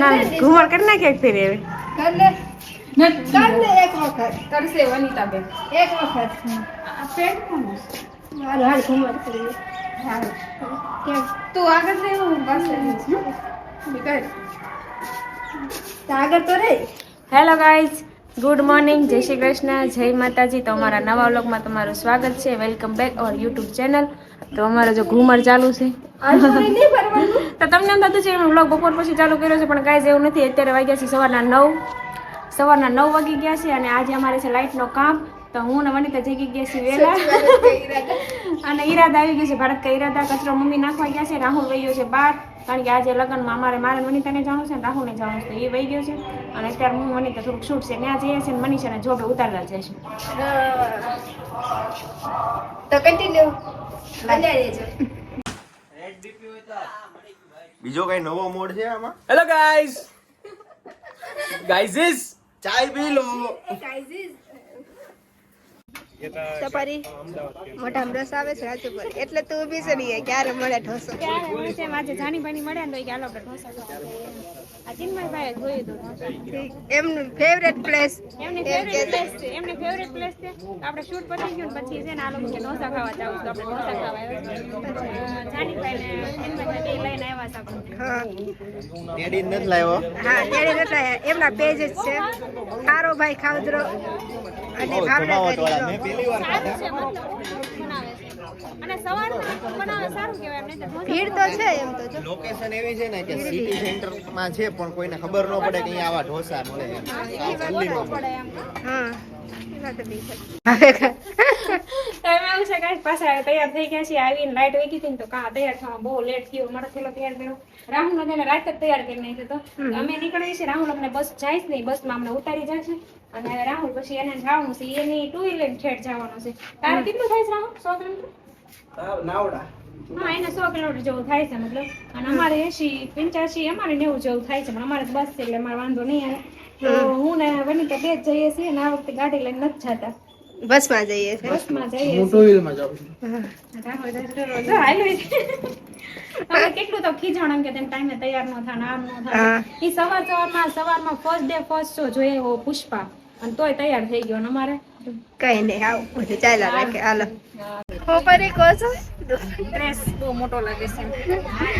ના ઘુમર કરી નાખે ફેરે હવે કર લે કર લે એક વખત કરશે વનિતાબેન એક વખત આ પેટ કોનું હાલ હાલ ઘુમર કરીએ કેમ તું આગળ લે હું પાછળ કર તો આગળ તો રે હેલો ગાઈઝ ગુડ મોર્નિંગ જય શ્રી કૃષ્ણ જય માતાજી. તો અમારા નવા વ્લોગમાં તમારું સ્વાગત છે. Welcome back our YouTube channel તો અમારો જો ઘુમર ચાલુ છે. તો તમને એમ થતું છે વ્લોગ બપોર પછી ચાલુ કર્યો છે પણ કાંઈ જ એવું નથી. અત્યારે વાગ્યા છે સવારના નવ. સવારના નવ વાગી ગયા છે અને આજે અમારે છે લાઇટનો કામ તો હું ને વનિતા જઈ ગયા છીએ વેલા અને ઈરાદા આવી ગયો છે ભારત કા ઈરાદા કચરો મમ્મી નાખવા ગયા છે રાહુલ વહી ગયો છે બહાર. કારણ કે આજે લગ્નમાં અમારે મારે વનિતાને જાણું છે ને રાહુલને જાણું છે તો એ વહી ગયો છે. અને અત્યારે હું વનિતા થોડુંક શૂટ છે ત્યાં જઈએ છીએ ને મનીષાને જોબે ઉતારવા જઈશું તો કન્ટિન્યુ બીજો કઈ નવો મોડ છે આમાં? હેલો ગાઈઝ ગાઈઝિસ ચાય પી લો. સપારી મોઢામાં રસ આવે છે રાજુ પર. એટલે તું ઊભી છે નહીં ક્યારે મળે ઢોસો? ત્યારે મળે છે? આજે જાની બાની મળ્યા ને તો કે હાલો આપણે ઢોસા ખાવા. જોયું હતું એમનું ફેવરેટ પ્લેસ એમની ફેવરેટ પ્લેસ છે એમની ફેવરેટ પ્લેસ છે. આપણે શૂટ પતી ગયું ને પછી છે ને આ લોકો કે ઢોસા ખાવા જાવ તો આપણે ઢોસા ખાવા આવ્યા જાનીભાઈ ને ચિન્મયભાઈ બે લઈને આવ્યા છે આપણને. હા. ટેડી નથી લાવ્યો. હા એમના પેજ જ છે. સારો ભાઈ ખાવદરો અને ભાવનગર મેં વાર ભીડ તો છે એમ તો લોકેશન એવી છે ને કે સિટી સેન્ટરમાં છે પણ કોઈને ખબર ન પડે કે અહીંયા આવા ઢોસા મળે ઉતારી જશે અને રાહુલ પછી એને જવાનું છે એની ટુ વ્હીલર છેડ જવાનું છે. તારે કેટલું થાય છે રાહુલ? સો કિલોમીટર? હા એને સો કિલોમીટર જેવું થાય છે મતલબ. અને અમારે એસી પંચ્યાસી અમારે નેવું જેવું થાય છે પણ અમારે બસ છે એટલે અમારે વાંધો નહીં આવે. તો હું ને વનિતા બે જ જઈએ છીએ અને આ વખતે ગાડી લઈને નથી જતા. બસમાં જઈએ છે? બસમાં જઈએ છીએ. હા. રાહુલ દસ જો હાલ્યો છે. હવે કેટલું તો ખીજાણ તેમ ટાઈમે તૈયાર ન થાય ને આમ ન થાય એ સવાર સવારમાં સવારમાં ફર્સ્ટ ડે ફર્સ્ટ શો જોઈએ પુષ્પા. અને તોય તૈયાર થઈ ગયો ને અમારે. કઈ નહીં આવું બધું ચાલ્યા રાખે હાલો. હું કહો છો? ડ્રેસ બહુ મોટો લાગે છે.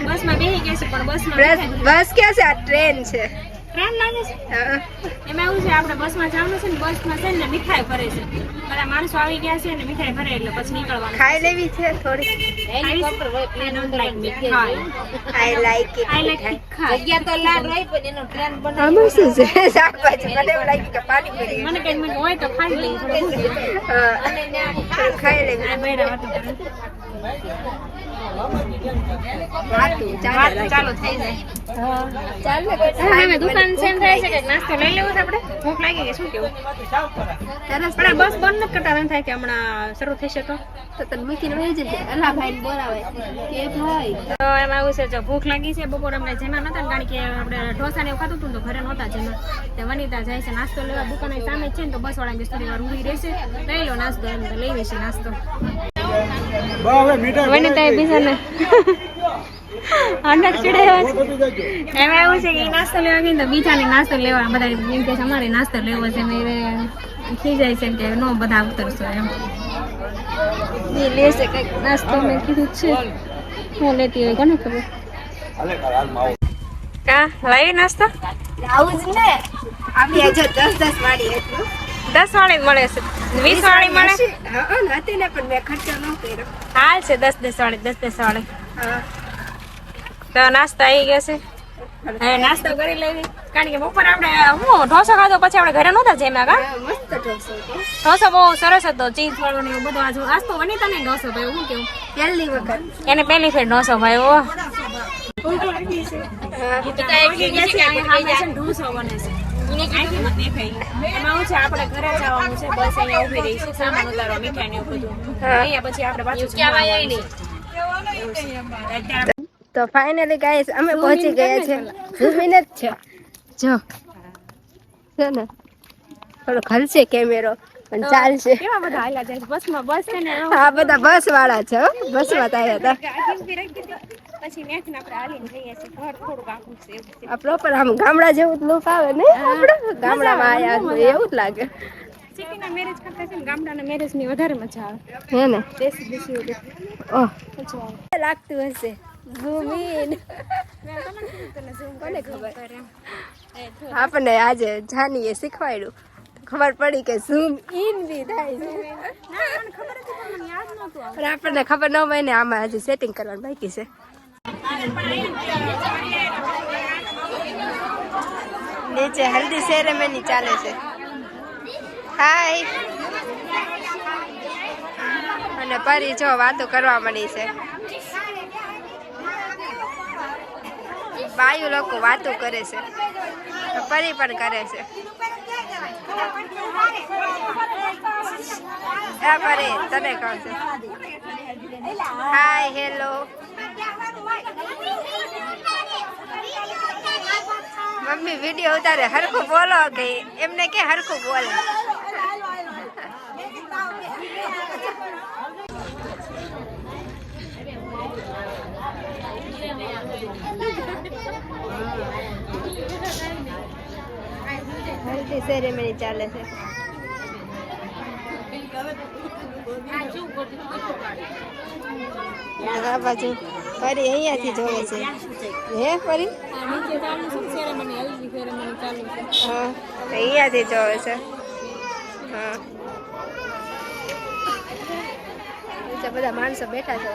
બસમાં બેસી ગયા છે પણ બસ બસમાં બસ ક્યાં છે? આ ટ્રેન છે. ટ્રેન લાગે છે? એમાં એવું છે આપણે બસમાં જવાનું છે ને બસમાં છે ને મીઠાઈ ભરે છે. બધા માણસો આવી ગયા છે ને મીઠાઈ ભરે એટલે પછી નીકળવાનું ખાઈ લેવી છે થોડી? આઈ લાઈક I like તીખા. આમાં શું છે? શાકભાજી મને એવું લાગ્યું કે પાણીપુરી? મને કઈ મને હોય તો ખાઈ લઈ થોડું ભૂખ લાગે. હા. થોડું ખાઈ લેવી. ચાલે વાત રાખે. ચાલુ થઈ જાય. દુકાન છે થાય છે કે નાસ્તો લઈ લેવો છે આપણે? ભૂખ લાગી ગઈ શું કેવું? સરસ. પણ બસ બંધ નથી કરતા એમ થાય કે હમણાં શરૂ થશે તો? તો તને મૂકીને વહી જજે. અલા ભાઈ બોલાવે. કે ભાઈ. તો એમાં એવું છે જો ભૂખ લાગી છે બપોર અમને જેમાં નતા કારણ કે આપણે ઢોસા ને એવું ખાતું હતું તો ઘરે નહોતા જેમાં. તે વનિતા જાય છે નાસ્તો લેવા દુકાન સામે છે ને તો બસ વાળા થોડી વાર ઊભી રહેશે. લઈ લો નાસ્તો એમ તો લઈ લેશે નાસ્તો. નાસ્તો લેવા ગઈ તો નાસ્તો લેવા બધા એમ અમારે નાસ્તો લેવો છે. ને એ ખીજાય છે કે, નો, બધા ઉતરશો એમ. એ લેશે કંઈક નાસ્તો મેં કીધું છે. હું લેતી હોય, કોને ખબર? કા લાવી નાસ્તો? આવું જ ને. આપી આજે દસ દસ વાળી એટલું દસ વાળી મળે છે. વીસ વાળી મળે? હતી ને પણ મેં ખર્ચો ન કર્યો. હાલ છે દસ દસ વાળી દસ દસ વાળી. તો નાસ્તો આવી ગયો છે. હવે નાસ્તો કરી લેવી. કારણ કે બપોર આપણે હું ઢોસો ખાધો પછી આપણે ઘરે નહોતા જમ્યા કા? મસ્ત ઢોસો ઢોસો બહુ સરસ હતો ચીઝ વાળો ને બધું. આજ આજ તો વનિતા ને ઢોસો ભાઈ હું કેવું? પહેલી વખત. એને પહેલી ફેર ઢોસો ભાઈ ઓ ઢોસો બને છે. એમાં છે આપણે ઘરે જવાનું છે બસ અહીંયા ઊભી રહી છે સામાન ઉતારવા મીઠાઈ બધું. અહીંયા પછી આપણે પાછું જમવા નહીં તો ફાઇનલી ગાઈસ અમે પહોંચી ગયા છે. ઝૂમીને જ છે. જો. છે ને. થોડો ખલશે કેમેરો પણ ચાલશે. કેવા બધા હાલ્યા જાય છે? બસમાં બસ છે ને? આ બધા બસ વાળા છે હો. ઊભી રાખી હતી. પછી ત્યાંથી આપણે હાલીને જઈએ છીએ. ઘર થોડુંક આખું છે એવું આ પ્રોપર આમ ગામડા જેવું લુક આવે ને? આપણે ગામડામાં આયા એવું જ લાગે. સિટીના મેરેજ કરતા છે ને ગામડાના મેરેજ વધારે મજા આવે. હે ને? દેશી દેશી ઓહ. લાગતું હશે. ઝૂમ ઇન કોને ખબર? જો. આપણને આજે જાનીએ શીખવાડ્યું. ખબર પડી કે ઝૂમ ઇન બી થાય છે. પણ આપણને ખબર ન હોય ને આમાં હજી સેટિંગ કરવાનું બાકી છે. નીચે હલ્દી સેરેમની ચાલે છે. હાય અને પરી જો વાતો કરવા મળી છે. બાયુ લોકો વાતો કરે છે. પરી પણ કરે છે. હા પરી તને કહું છું. હાય હેલો મમ્મી વીડિયો ઉતારે હરખું બોલો કે એમને કે હરખું બોલે. હલ્દી સેરેમની ચાલે છે. આ બાજુ ફરી અહીંયાથી જોવે છે. હે ફરી? હા અહીંયાથી જોવે છે. હા. બધા માણસો બેઠા છે.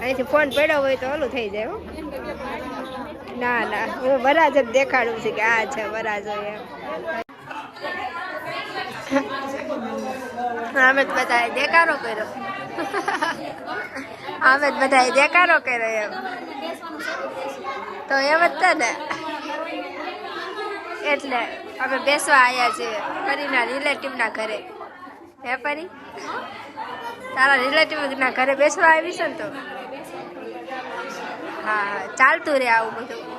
અહીંથી ફોન પડ્યો હોય તો ઓલું થઈ જાય હો. ના ના. હું વરાજ જ દેખાડું છું કે આ છે વરાજ એમ. અમે તો બધાએ દેકારો કર્યો. અમે જ બધાએ દેકારો કર્યો એમ. તો એમ જ છે ને. એટલે અમે બેસવા આવ્યા છીએ ફરીના રિલેટિવના ઘરે. હે ફરી? તારા રિલેટિવના ઘરે બેસવા આવી ને તો? હા, ચાલતું રહે આવું બધું.